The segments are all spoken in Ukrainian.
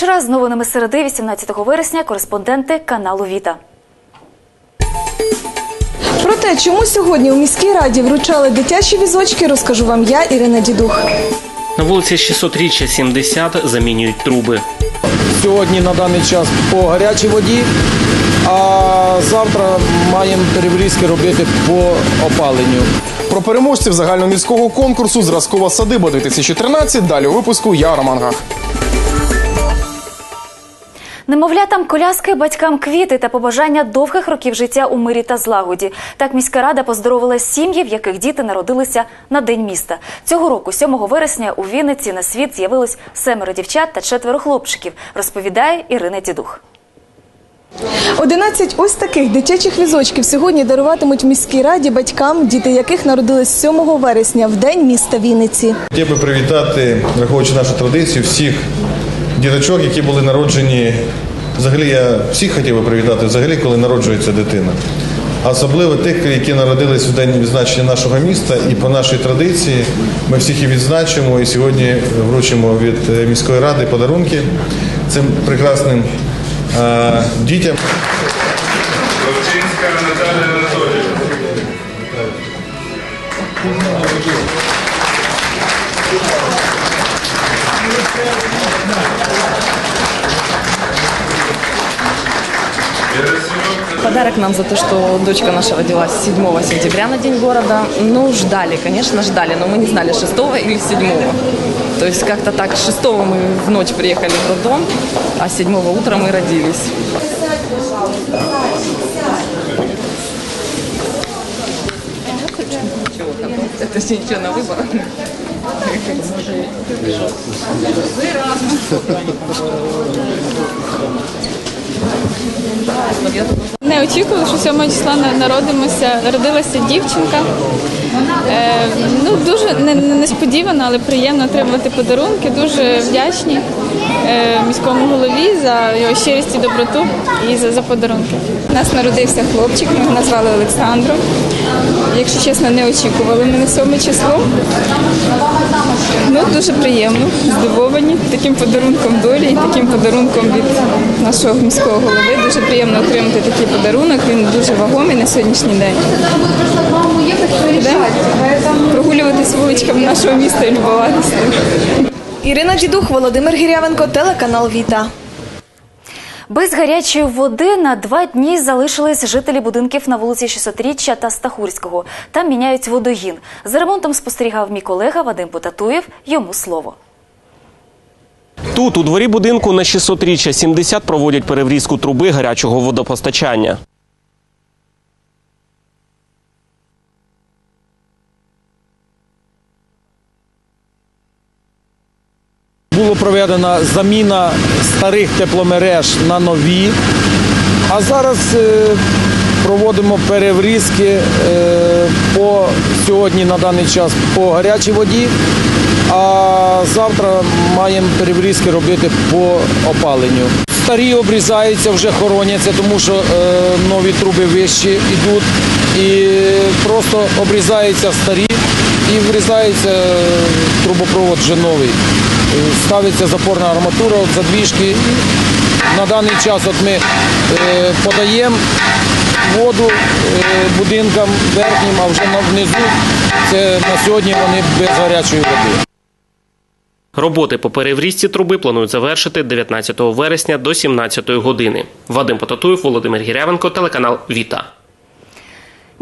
вечора. З новинами середи 18 вересня кореспонденти каналу Віта. Про те, чому сьогодні у міській раді вручали дитячі візочки, розкажу вам я, Ірина Дідух. На вулиці 600-річчя 70 замінюють труби. сьогодні на даний час по гарячій воді, а завтра маємо переврізки робити по опаленню. Про переможців загальноміського конкурсу Зразкова садиба 2013 далі у випуску я Роман Гах. Немовлятам коляски, батькам квіти та побажання довгих років життя у мирі та злагоді. Так міська рада поздоровила сім'ї, в яких діти народилися на день міста. Цього року, 7 вересня, у Вінниці на світ з'явилось семеро дівчат та четверо хлопчиків. Розповідає Ірина Дідух. 11 ось таких дитячих візочків сьогодні даруватимуть в міській раді батькам, діти яких народились 7 вересня в день міста Вінниці. Хотів би привітати, враховуючи нашу традицію, всіх діточок, які були народжені. Взагалі я всіх хотів би привітати, взагалі, коли народжується дитина. Особливо тих, які народились в день відзначення нашого міста, і по нашій традиції ми всіх і відзначимо і сьогодні вручимо від е, міської ради подарунки цим прекрасним е, дітям. Подарок нам за то, что дочка наша родилась 7 сентября на День города. Ну, ждали, конечно, ждали, но мы не знали, 6 или 7. То есть как-то так, 6 мы в ночь приехали в роддом, а 7 утра мы родились. Это же ничего на выбор. Не очікували, що 7 числа народимося, народилася дівчинка. Е, ну, дуже не- не- несподівано, але приємно отримувати подарунки. Дуже вдячні е, міському голові за його щирість і доброту і за, за подарунки. У нас народився хлопчик, ми його назвали Олександром. Якщо чесно, не очікували на 7 число. Ну, дуже приємно, здивовані таким подарунком долі і таким подарунком від нашого міського голови. Дуже приємно отримати такий подарунок. Він дуже вагомий на сьогоднішній день. Прогулюватись вуличками нашого міста і любуватися. Ірина Дідух, Володимир Гірявенко, телеканал Віта. Без гарячої води на два дні залишились жителі будинків на вулиці 600-річчя та Стахурського. Там міняють водогін. За ремонтом спостерігав мій колега Вадим Потатуєв. Йому слово. Тут, у дворі будинку на 600-річчя 70 проводять переврізку труби гарячого водопостачання. Була проведена заміна старих тепломереж на нові, а зараз е, проводимо переврізки е, по сьогодні на даний час по гарячій воді, а завтра маємо переврізки робити по опаленню. Старі обрізаються, вже хороняться, тому що е, нові труби вищі йдуть і просто обрізаються старі і врізається трубопровод вже новий. Ставиться запорна арматура, задвіжки. На даний час от ми е, подаємо воду е, будинкам верхнім, а вже внизу це на сьогодні вони без гарячої води. Роботи по переврізці труби планують завершити 19 вересня до 17 години. Вадим Потатуєв, Володимир Гірявенко, телеканал Віта.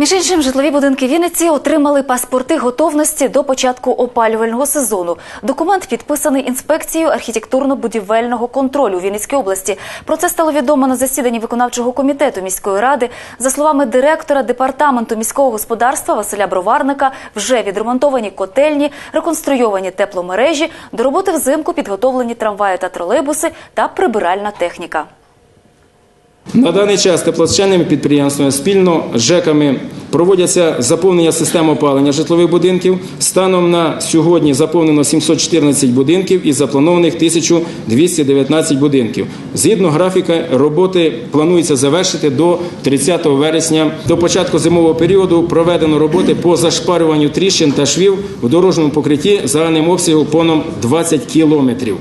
Між іншим, житлові будинки Вінниці отримали паспорти готовності до початку опалювального сезону. Документ підписаний інспекцією архітектурно-будівельного контролю Вінницькій області. Про це стало відомо на засіданні виконавчого комітету міської ради. За словами директора департаменту міського господарства Василя Броварника, вже відремонтовані котельні, реконструйовані тепломережі, до роботи взимку підготовлені трамваї та тролейбуси та прибиральна техніка. На даний час теплосчальними підприємствами спільно з ЖЕКами Проводяться заповнення систем опалення житлових будинків. Станом на сьогодні заповнено 714 будинків із запланованих 1219 будинків. Згідно графіка, роботи планується завершити до 30 вересня. До початку зимового періоду проведено роботи по зашпарюванню тріщин та швів в дорожньому покритті загальним обсягом понад 20 кілометрів.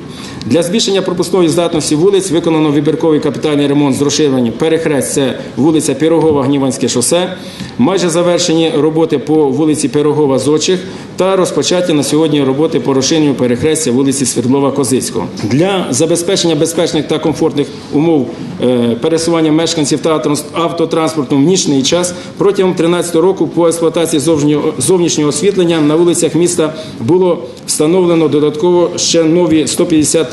Для збільшення пропускної здатності вулиць виконано вибірковий капітальний ремонт з розширенням перехрест. Це вулиця Пірогова, Гніванське шосе. Майже завершені роботи по вулиці Пірогова, Зочих та розпочаті на сьогодні роботи по розширенню перехрестя вулиці Свердлова Козицького. Для забезпечення безпечних та комфортних умов е, пересування мешканців та автотранс- автотранспорту в нічний час протягом 13 року по експлуатації зовнішнього- освітлення на вулицях міста було встановлено додатково ще нові 150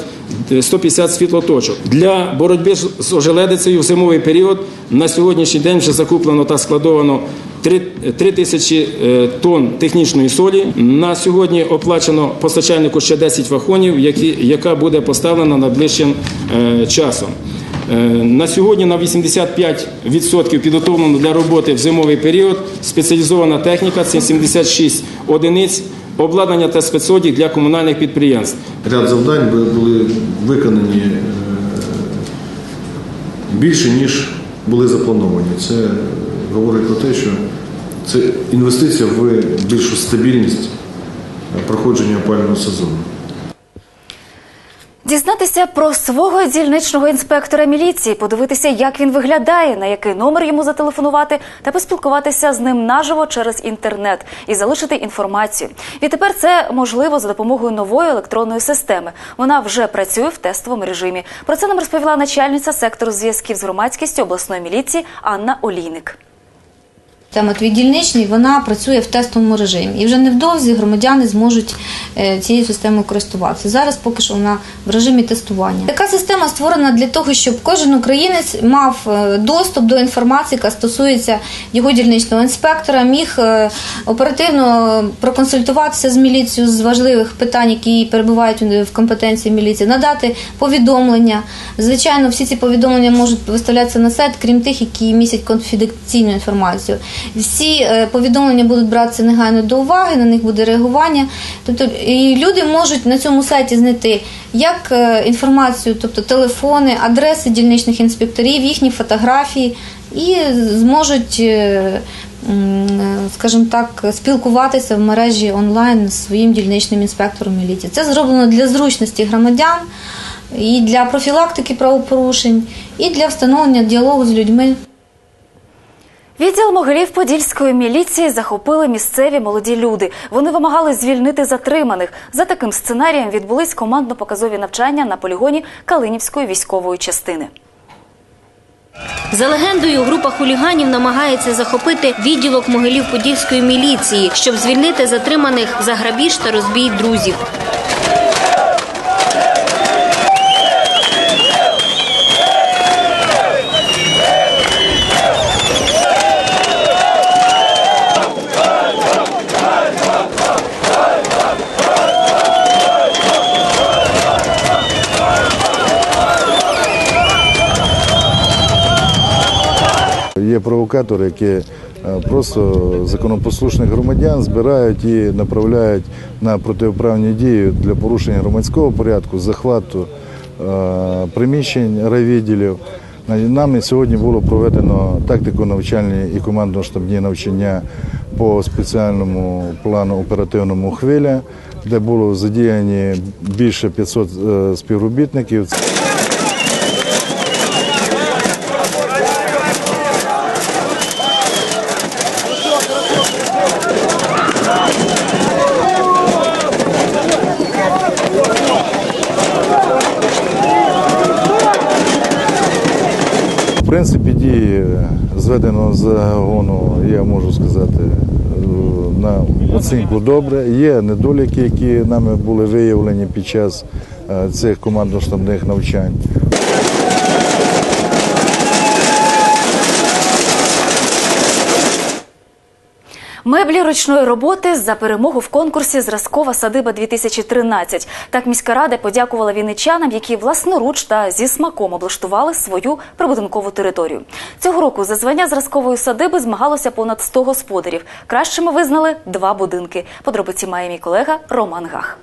150 світлоточок. Для боротьби з ожеледицею в зимовий період на сьогоднішній день вже закуплено та складовано 3, 3 тисячі е, тонн технічної солі. На сьогодні оплачено постачальнику ще 10 вагонів, яка буде поставлена найближчим е, часом. Е, На сьогодні на 85% підготовлено для роботи в зимовий період спеціалізована техніка, це 76 одиниць, обладнання та спецодяг для комунальних підприємств. Ряд завдань були виконані більше, ніж були заплановані. Це говорить про те, що це інвестиція в більшу стабільність проходження опалювального сезону. Дізнатися про свого дільничного інспектора міліції, подивитися, як він виглядає, на який номер йому зателефонувати, та поспілкуватися з ним наживо через інтернет і залишити інформацію. Відтепер це можливо за допомогою нової електронної системи. Вона вже працює в тестовому режимі. Про це нам розповіла начальниця сектору зв'язків з громадськістю обласної міліції Анна Олійник. Система «Твій дільничний» вона працює в тестовому режимі. І вже невдовзі громадяни зможуть е, цією системою користуватися. Зараз поки що вона в режимі тестування. Така система створена для того, щоб кожен українець мав е, доступ до інформації, яка стосується його дільничного інспектора, міг е, оперативно проконсультуватися з міліцією з важливих питань, які перебувають в компетенції міліції, надати повідомлення. Звичайно, всі ці повідомлення можуть виставлятися на сайт, крім тих, які містять конфіденційну інформацію. Всі е, повідомлення будуть братися негайно до уваги, на них буде реагування. Тобто і люди можуть на цьому сайті знайти як е, інформацію, тобто телефони, адреси дільничних інспекторів, їхні фотографії, і зможуть. е, Скажімо так, спілкуватися в мережі онлайн з своїм дільничним інспектором міліції. Це зроблено для зручності громадян, і для профілактики правопорушень, і для встановлення діалогу з людьми. Відділ Могилів Подільської міліції захопили місцеві молоді люди. Вони вимагали звільнити затриманих. За таким сценарієм відбулись командно-показові навчання на полігоні Калинівської військової частини. За легендою, група хуліганів намагається захопити відділок могилів подільської міліції, щоб звільнити затриманих за грабіж та розбій друзів. Провокатори, які е, просто законопослушних громадян збирають і направляють на протиправні дії для порушення громадського порядку, захвату е, приміщень райвідділів. Нами сьогодні було проведено тактико-навчальні і командно-штабні навчання по спеціальному плану оперативному хвиля, де було задіяні більше 500 е, співробітників. В принципі, дії зведеного загону, я можу сказати, е, на оцінку добре. Є недоліки, які нами були виявлені під час е, цих командно-штабних навчань. Меблі ручної роботи за перемогу в конкурсі Зразкова садиба 2013 Так міська рада подякувала вінничанам, які власноруч та зі смаком облаштували свою прибудинкову територію. Цього року за звання зразкової садиби змагалося понад 100 господарів. Кращими визнали два будинки. Подробиці має мій колега Роман Гах.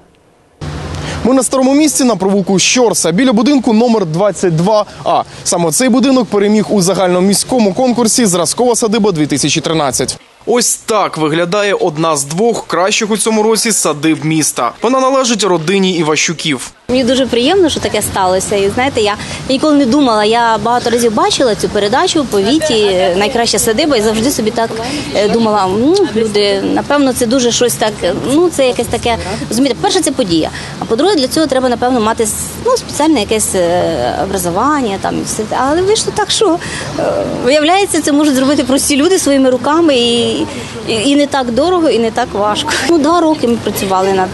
Ми на старому місці на провулку Щорса біля будинку номер 22А. Саме цей будинок переміг у загальноміському конкурсі Зразкова садиба 2013 Ось так виглядає одна з двох кращих у цьому році садиб міста. Вона належить родині Іващуків. Мені дуже приємно, що таке сталося. І знаєте, я ніколи не думала. Я багато разів бачила цю передачу по віті найкраща садиба, і завжди собі так е, думала. Ну, люди, напевно, це дуже щось так. Ну, це якесь таке. Розумієте, перше, це подія. А по-друге, для цього треба, напевно, мати ну, спеціальне якесь е, образування. Там і все. Але вийшло так, що е, виявляється, це можуть зробити прості люди своїми руками, і, і, і не так дорого, і не так важко. Ну, два роки ми працювали над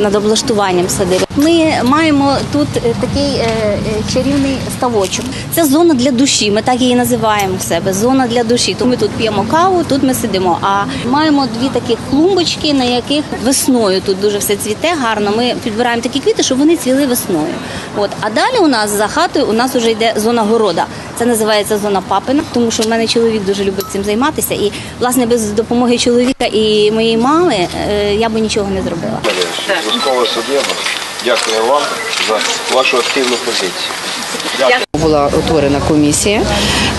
над облаштуванням садиби. Ми маємо тут е, такий е, е, чарівний ставочок. Це зона для душі. Ми так її називаємо в себе. Зона для душі. То ми тут п'ємо каву, тут ми сидимо. А маємо дві такі клумбочки, на яких весною тут дуже все цвіте гарно. Ми підбираємо такі квіти, щоб вони цвіли весною. От а далі у нас за хатою у нас вже йде зона города. Це називається зона папина, тому що в мене чоловік дуже любить цим займатися. І власне без допомоги чоловіка і моєї мами я би нічого не зробила. Суддя. Дякую вам за вашу активну позицію. Була утворена комісія,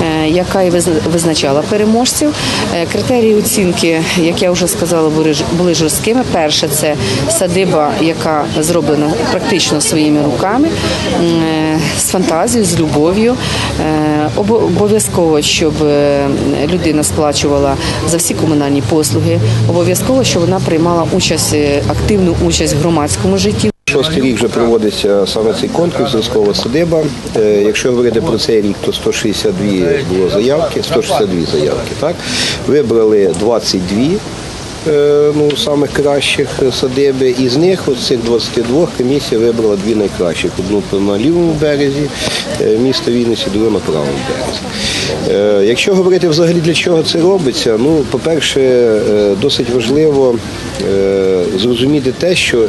е, яка і визначала переможців. Е, Критерії оцінки, як я вже сказала, були жорсткими. Перше це садиба, яка зроблена практично своїми руками, е, з фантазією, з любов'ю. Обов'язково, щоб людина сплачувала за всі комунальні послуги. Обов'язково, щоб вона приймала участь, активну участь в громадському житті. Шостий рік вже проводиться саме цей конкурс зразкова садиба. Е, Якщо говорити про цей рік, то 162 було заявки, 162 заявки. Так вибрали 22 е, ну, самих кращих садиби. Із них, з цих 22, комісія вибрала дві найкращих. Одну на лівому березі е, міста Вінниці, другу на правому березі. Якщо говорити взагалі для чого це робиться, ну, по-перше, досить важливо зрозуміти те, що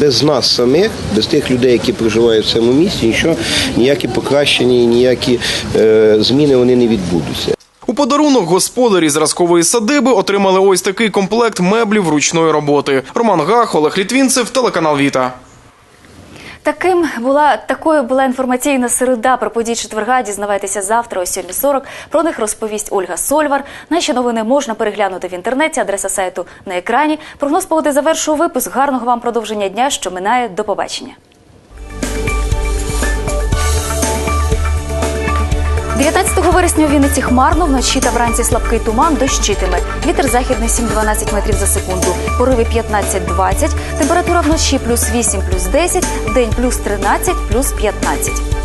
без нас самих, без тих людей, які проживають в цьому місті, нічого, ніякі покращення і ніякі е, зміни вони не відбудуться. У подарунок господарі зразкової садиби отримали ось такий комплект меблів ручної роботи. Роман Гах, Олег Літвінцев, телеканал Віта. Таким була такою була інформаційна середа про події четверга. Дізнавайтеся завтра о 7.40. Про них розповість Ольга Сольвар. Наші новини можна переглянути в інтернеті. Адреса сайту на екрані. Прогноз погоди завершує випуск. Гарного вам продовження дня, що минає. До побачення. 19 вересня у Вінниці хмарно, вночі та вранці слабкий туман дощитиме. Вітер західний 7-12 метрів за секунду. Пориви 15-20. Температура вночі плюс 8, плюс 10, день плюс 13, плюс 15.